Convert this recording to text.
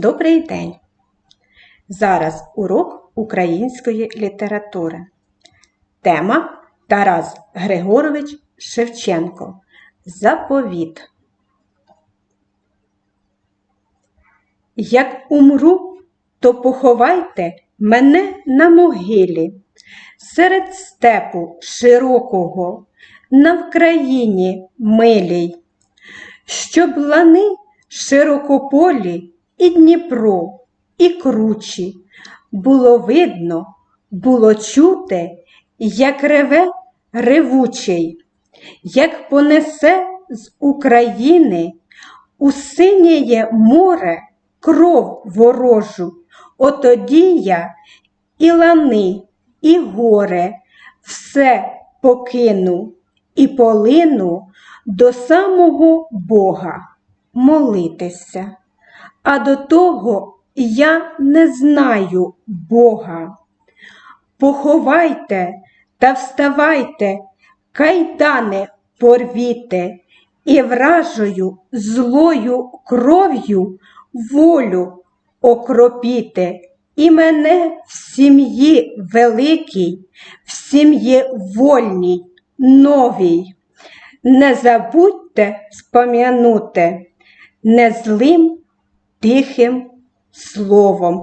Добрий день! Зараз урок української літератури. Тема Тарас Григорович Шевченко. Заповіт. Як умру, то поховайте мене на могилі, серед степу широкого, на Вкраїні милій, щоб лани широкополі і Дніпро, і кручі, було видно, було чути, як реве ревучий, як понесе з України у синєє море кров ворожу, отоді я і лани, і горе все покину і полину до самого Бога молитися. А до того я не знаю Бога. Поховайте та вставайте, кайдани порвіте, і вражою злою кров'ю волю окропіте, і мене в сім'ї великій, в сім'ї вольній, новій. Не забудьте спом'янути не злим тихим словом.